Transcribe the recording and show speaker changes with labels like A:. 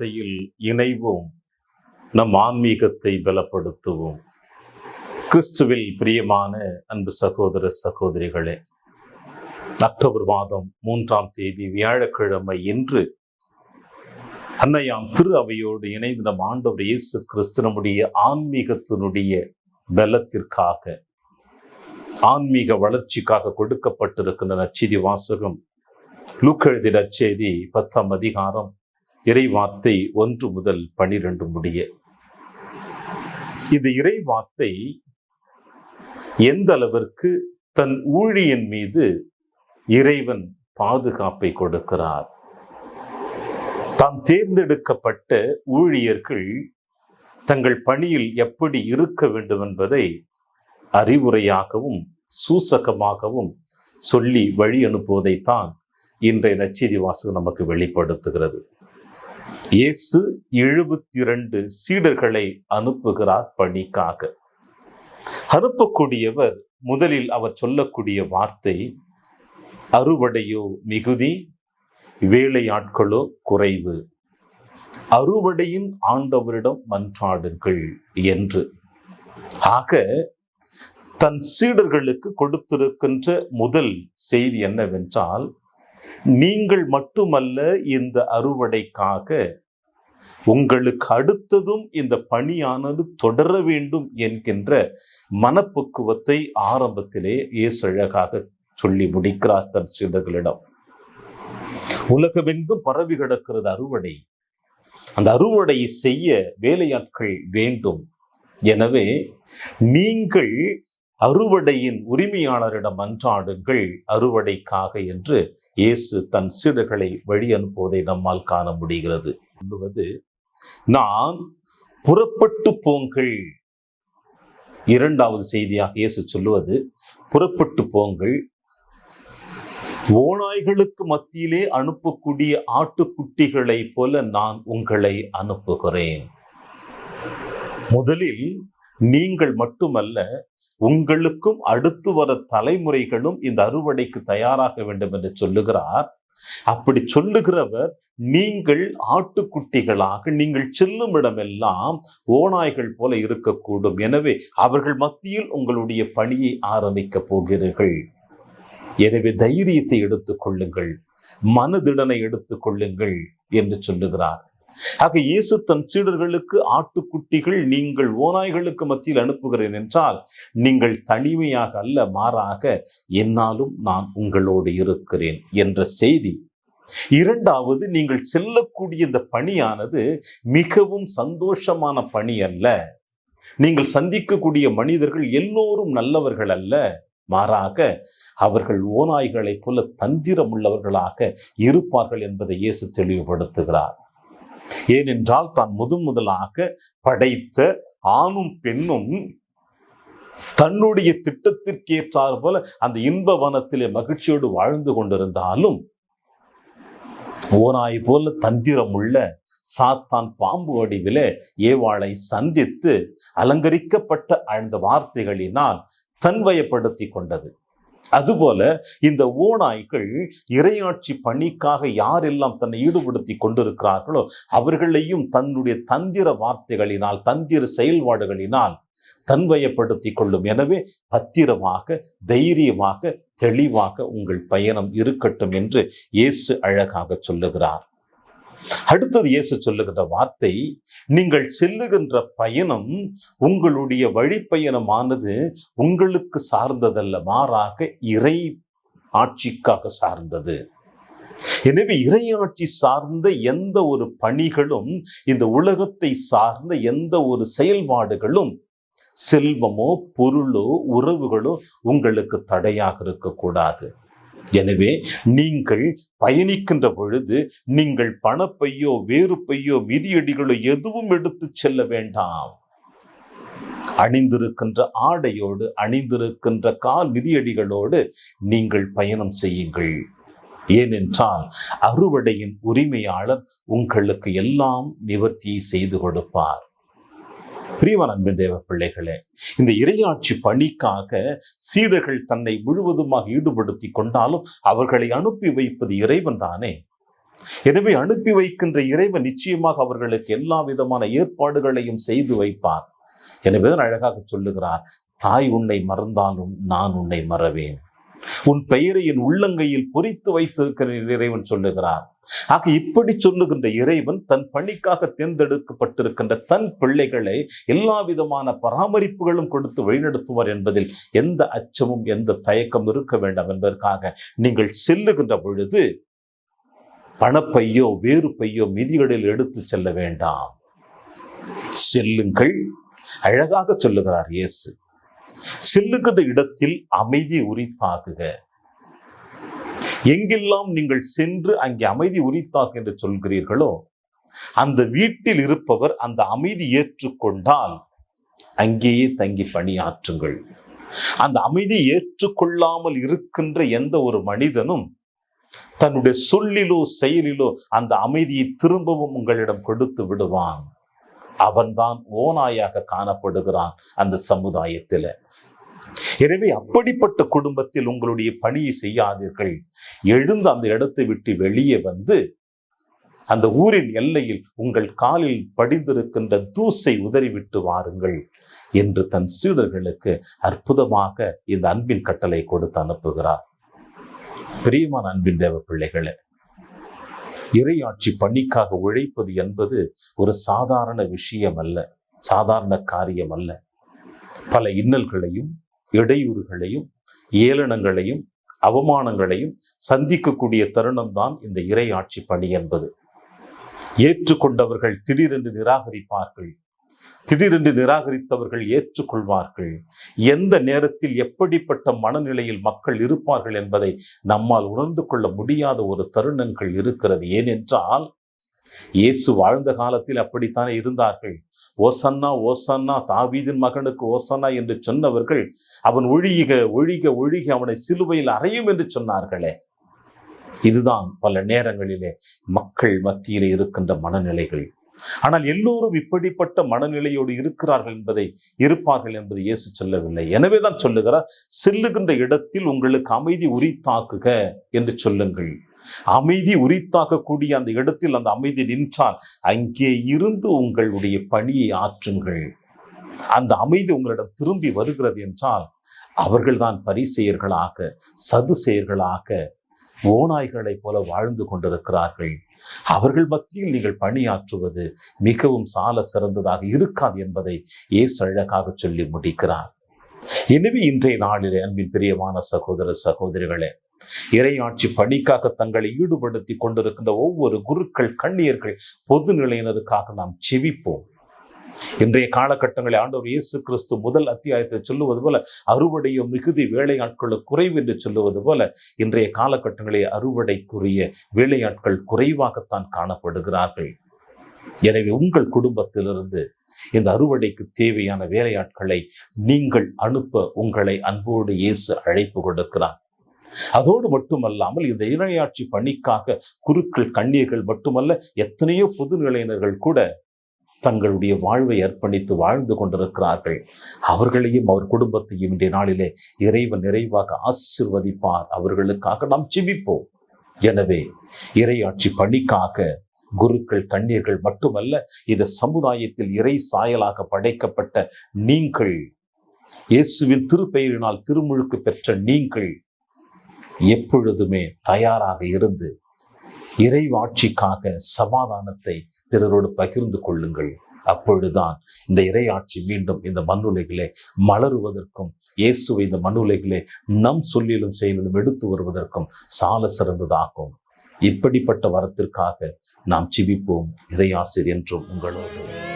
A: வார்த்தையில் இணைவோம். நம் ஆன்மீகத்தை பலப்படுத்துவோம். கிறிஸ்துவில் பிரியமான அன்பு சகோதர சகோதரிகளே அக்டோபர் மாதம் மூன்றாம் தேதி வியாழக்கிழமை இன்று அன்னையாம் திரு அவையோடு இணைந்து நம் ஆண்டவர் இயேசு கிறிஸ்து நம்முடைய ஆன்மீகத்தினுடைய பலத்திற்காக ஆன்மீக வளர்ச்சிக்காக கொடுக்கப்பட்டிருக்கின்ற நச்செய்தி வாசகம் லூக்கெழுதி நச்சேதி பத்தாம் அதிகாரம் இறை வார்த்தை ஒன்று முதல் பனிரெண்டு முடிய. இது இறை வார்த்தை எந்த அளவிற்கு தன் ஊழியன் மீது இறைவன் பாதுகாப்பை கொடுக்கிறார்? தாம் தேர்ந்தெடுக்கப்பட்ட ஊழியர்கள் தங்கள் பணியில் எப்படி இருக்க வேண்டும் என்பதை அறிவுரையாகவும் சூசகமாகவும் சொல்லி வழி அனுப்புவதைத்தான் இன்றைய நச்செய்தி வாசகம் நமக்கு வெளிப்படுத்துகிறது. இயேசு எழுபத்தி ரெண்டு சீடர்களை அனுப்புகிறார் பணிக்காக. அனுப்பக்கூடியவர் முதலில் அவர் சொல்லக்கூடிய வார்த்தை அறுவடையோ மிகுதி வேலையாட்களோ குறைவு. அறுவடையின் ஆண்டவரிடம் மன்றாடுங்கள் என்று. ஆக தன் சீடர்களுக்கு கொடுத்திருக்கின்ற முதல் செய்தி என்னவென்றால் நீங்கள் மட்டுமல்ல இந்த அறுவடைக்காக உங்களுக்கு அடுத்ததும் இந்த பணியானது தொடர வேண்டும் என்கின்ற மனப்பக்குவத்தை ஆரம்பத்திலே இயேசு சொல்லி முடிக்கிறார் தன் சீடர்களிடம். உலகமெங்கும் பரவி கிடக்கிறது அறுவடை. அந்த அறுவடையை செய்ய வேலையாட்கள் வேண்டும். எனவே நீங்கள் அறுவடையின் உரிமையாளரிடம் அன்றாடுங்கள் அறுவடைக்காக என்று இயேசு தன் சீடர்களை வழி அனுப்புவதை நம்மால் காண முடிகிறது. என்பது நான் புறப்பட்டு போங்கள். இரண்டாவது செய்தியாக இயேசு சொல்லுவது புறப்பட்டு போங்கள். ஓநாய்களுக்கு மத்தியிலே அனுப்பக்கூடிய ஆட்டுக்குட்டிகளைப் போல நான் உங்களை அனுப்புகிறேன். முதலில் நீங்கள் மட்டுமல்ல உங்களுக்கும் அடுத்து வர தலைமுறைகளும் இந்த அறுவடைக்கு தயாராக வேண்டும் என்று சொல்லுகிறார். அப்படி சொல்லுகிறவர் நீங்கள் ஆட்டுக்குட்டிகளாக நீங்கள் செல்லும் இடமெல்லாம் ஓநாய்கள் போல இருக்கக்கூடும். எனவே அவர்கள் மத்தியில் உங்களுடைய பணியை ஆரம்பிக்க போகிறீர்கள். எனவே தைரியத்தை எடுத்துக் கொள்ளுங்கள். மனதிடனை எடுத்துக் கொள்ளுங்கள் என்று சொல்லுகிறார். ஆக இயேசு தன் சீடர்களுக்கு ஆட்டுக்குட்டிகள் நீங்கள் ஓநாய்களுக்கு மத்தியில் அனுப்புகிறேன் என்றால் நீங்கள் தனிமையாக அல்ல மாறாக என்னாலும் நான் உங்களோடு இருக்கிறேன் என்ற செய்தி. இரண்டாவது நீங்கள் செல்லக்கூடிய இந்த பணியானது மிகவும் சந்தோஷமான பணி அல்ல. நீங்கள் சந்திக்கக்கூடிய மனிதர்கள் எல்லோரும் நல்லவர்கள் அல்ல. மாறாக அவர்கள் ஓநாய்களைப் போல தந்திரம் உள்ளவர்களாக இருப்பார்கள் என்பதை இயேசு தெளிவுபடுத்துகிறார். ஏனென்றால் தான் முதன் முதலாக படைத்த ஆணும் பெண்ணும் தன்னுடைய திட்டத்திற்கேற்றார் போல அந்த இன்ப வனத்திலே மகிழ்ச்சியோடு வாழ்ந்து கொண்டிருந்தாலும் ஓனாய் போல தந்திரம் உள்ள சாத்தான் பாம்பு வடிவிலே ஏவாளை சந்தித்து அலங்கரிக்கப்பட்ட அந்த வார்த்தைகளினால் தன்வயப்படுத்தி கொண்டது. அதுபோல இந்த ஓநாய்கள் இறையாட்சி பணிக்காக யாரெல்லாம் தன்னை ஈடுபடுத்தி கொண்டிருக்கிறார்களோ அவர்களையும் தன்னுடைய தந்திர வார்த்தைகளினால் தந்திர செயல்பாடுகளினால் தன்வயப்படுத்தி கொள்ளும். எனவே பத்திரமாக தைரியமாக தெளிவாக உங்கள் பயணம் இருக்கட்டும் என்று இயேசு அழகாக சொல்லுகிறார். அடுத்தது இயேசு சொல்லுகின்ற வார்த்தை நீங்கள் செல்லுகின்ற பயணம் உங்களுடைய வழிப்பயணமானது உங்களுக்கு சார்ந்ததல்ல மாறாக இறை ஆட்சிக்காக சார்ந்தது. எனவே இறையாட்சி சார்ந்த எந்த ஒரு பணிகளும் இந்த உலகத்தை சார்ந்த எந்த ஒரு செயல்பாடுகளும் செல்வமோ பொருளோ உறவுகளோ உங்களுக்கு தடையாக இருக்கக்கூடாது. எனவே நீங்கள் பயணிக்கின்ற பொழுது நீங்கள் பணப்பையோ வேறு பையோ மிதியடிகளோ எதுவும் எடுத்து செல்ல வேண்டாம். அணிந்திருக்கின்ற ஆடையோடு அணிந்திருக்கின்ற கால் மிதியடிகளோடு நீங்கள் பயணம் செய்யுங்கள். ஏனென்றால் அறுவடையின் உரிமையாளர் உங்களுக்கு எல்லாம் நிவர்த்தியை செய்து கொடுப்பார். பிரியமான அன்பின் தேவ பிள்ளைகளே இந்த இறையாட்சி பணிக்காக சீடர்கள் தன்னை முழுவதுமாக ஈடுபடுத்தி கொண்டாலும் அவர்களை அனுப்பி வைப்பது இறைவன் தானே? எனவே அனுப்பி வைக்கின்ற இறைவன் நிச்சயமாக அவர்களுக்கு எல்லா விதமான ஏற்பாடுகளையும் செய்து வைப்பார். எனவே தான் அழகாக சொல்லுகிறார் தாய் உன்னை மறந்தாலும் நான் உன்னை மறவேன். உன் பெயரை என் உள்ளங்கையில் பொறித்து வைத்திருக்கிறேன் இறைவன் சொல்லுகிறார். ஆக இப்படி சொல்லுகின்ற இறைவன் தன் பணிக்காக தேர்ந்தெடுக்கப்பட்டிருக்கின்ற தன் பிள்ளைகளை எல்லா விதமான பராமரிப்புகளும் கொடுத்து வழிநடத்துவார் என்பதில் எந்த அச்சமும் எந்த தயக்கம் இருக்க வேண்டாம் என்பதற்காக நீங்கள் செல்லுகின்ற பொழுது பணப்பையோ வேறு பையோ மிதிகளில் எடுத்து செல்ல வேண்டாம். செல்லுங்கள். அழகாக சொல்லுகிறார் இயேசு. செல்லுகின்ற இடத்தில் அமைதி உரித்தாகுக எங்கெல்லாம் நீங்கள் சென்று அங்கே அமைதி உரித்தாக என்று சொல்கிறீர்களோ அந்த வீட்டில் இருப்பவர் அந்த அமைதி ஏற்றுக்கொண்டால் அங்கேயே தங்கி பணியாற்றுங்கள். அந்த அமைதி ஏற்றுக்கொள்ளாமல் இருக்கின்ற எந்த ஒரு மனிதனும் தன்னுடைய சொல்லிலோ செயலிலோ அந்த அமைதியை திரும்பவும் உங்களிடம் கொடுத்து விடுவான். அவன்தான் ஓநாயாக காணப்படுகிறான் அந்த சமுதாயத்தில். எனவே அப்படிப்பட்ட குடும்பத்தில் உங்களுடைய பணியை செய்யாதீர்கள். எழுந்து அந்த இடத்தை விட்டு வெளியே வந்து அந்த ஊரின் எல்லையில் உங்கள் காலில் படிந்திருக்கின்ற தூசை உதறிவிட்டு வாருங்கள் என்று தன் சீடர்களுக்கு அற்புதமாக இந்த அன்பின் கட்டளை கொடுத்து அனுப்புகிறார். பிரியமான அன்பின் தேவ பிள்ளைகளை இறையாட்சி பணிக்காக உழைப்பது என்பது ஒரு சாதாரண விஷயம் அல்ல சாதாரண காரியம் அல்ல பல இன்னல்களையும் இடையூறுகளையும் ஏளனங்களையும் அவமானங்களையும் சந்திக்கக்கூடிய தருணம் தான் இந்த இறையாட்சி பணி என்பது. ஏற்றுக்கொண்டவர்கள் திடீரென்று நிராகரிப்பார்கள். திடீரென்று நிராகரித்தவர்கள் ஏற்றுக்கொள்வார்கள். எந்த நேரத்தில் எப்படிப்பட்ட மனநிலையில் மக்கள் இருப்பார்கள் என்பதை நம்மால் உணர்ந்து கொள்ள முடியாத ஒரு தருணங்கள் இருக்கிறது. ஏனென்றால் இயேசு வாழ்ந்த காலத்தில் அப்படித்தானே இருந்தார்கள். ஓசன்னா ஓசன்னா தாவீதின் மகனுக்கு ஓசன்னா என்று சொன்னவர்கள் அவன் ஒழிக ஒழிக ஒழிக அவனை சிலுவையில் அறையும் என்று சொன்னார்களே. இதுதான் பல நேரங்களிலே மக்கள் மத்தியிலே இருக்கின்ற மனநிலைகள். ஆனால் எல்லோரும் இப்படிப்பட்ட மனநிலையோடு இருக்கிறார்கள் என்பதை இருப்பார்கள் என்பதை இயேசு சொல்லவில்லை. எனவே தான் சொல்லுகிறார் செல்லுகின்ற இடத்தில் உங்களுக்கு அமைதி உரித்தாக்குக என்று சொல்லுங்கள். அமைதி உரித்தாக்கக்கூடிய அந்த இடத்தில் அந்த அமைதி நின்றால் அங்கே இருந்து உங்களுடைய பணியை ஆற்றுங்கள். அந்த அமைதி உங்களிடம் திரும்பி வருகிறது என்றால் அவர்கள்தான் பரிசெயர்களாக சதுசெயர்களாக ஓநாய்களைப் போல வாழ்ந்து கொண்டிருக்கிறார்கள். அவர்கள் மத்தியில் நீங்கள் பணியாற்றுவது மிகவும் சால சிறந்ததாக இருக்காது என்பதை ஏசு அழகாக சொல்லி முடிக்கிறார். எனவே இன்றைய நாளிலே அன்பின் பிரியமான சகோதர சகோதரிகளே இறையாட்சி பணிக்காக தங்களை ஈடுபடுத்தி கொண்டிருக்கின்ற ஒவ்வொரு குருக்கள் கண்ணியர்கள் பொதுநிலையினருக்காக நாம் செவிப்போம். இன்றைய காலகட்டங்களில் ஆண்டவர் இயேசு கிறிஸ்து முதல் அத்தியாயத்தை சொல்லுவது போல அறுவடையும் மிகுதி வேலையாட்களோ குறைவு என்று சொல்லுவது போல இன்றைய காலகட்டங்களில் அறுவடைக்குரிய வேலையாட்கள் குறைவாகத்தான் காணப்படுகிறார்கள். எனவே உங்கள் குடும்பத்திலிருந்து இந்த அறுவடைக்கு தேவையான வேலையாட்களை நீங்கள் அனுப்ப உங்களை அன்போடு இயேசு அழைப்பு கொடுக்கிறார். அதோடு மட்டுமல்லாமல் இந்த இணையாட்சி பணிக்காக குருக்கள் கண்ணீர்கள் மட்டுமல்ல எத்தனையோ பொதுநிலையினர்கள் கூட தங்களுடைய வாழ்வை அர்ப்பணித்து வாழ்ந்து கொண்டிருக்கிறார்கள். அவர்களையும் அவர் குடும்பத்தையும் இன்றைய நாளிலே இறைவன் நிறைவாக ஆசிர்வதிப்பார். அவர்களுக்காக நாம் ஜிபிப்போம். எனவே இறையாட்சி பணிக்காக குருக்கள் கண்ணீர்கள் மட்டுமல்ல இந்த சமுதாயத்தில் இறை சாயலாக படைக்கப்பட்ட நீங்கள் இயேசுவின் திருப்பெயரினால் திருமுழுக்கு பெற்ற நீங்கள் எப்பொழுதுமே தயாராக இருந்து இறைவாட்சிக்காக சமாதானத்தை பிறரோடு பகிர்ந்து கொள்ளுங்கள். அப்பொழுதுதான் இந்த இறையாட்சி மீண்டும் இந்த மண்ணுலகிலே மலருவதற்கும் இயேசுவை இந்த மண்ணுலகிலே நம் சொல்லிலும் செயலிலும் எடுத்து வருவதற்கும் சால சிறந்ததாகும். இப்படிப்பட்ட வரத்திற்காக நாம் சிவிப்போம் இறையாசிர் என்றும் உங்களோடு.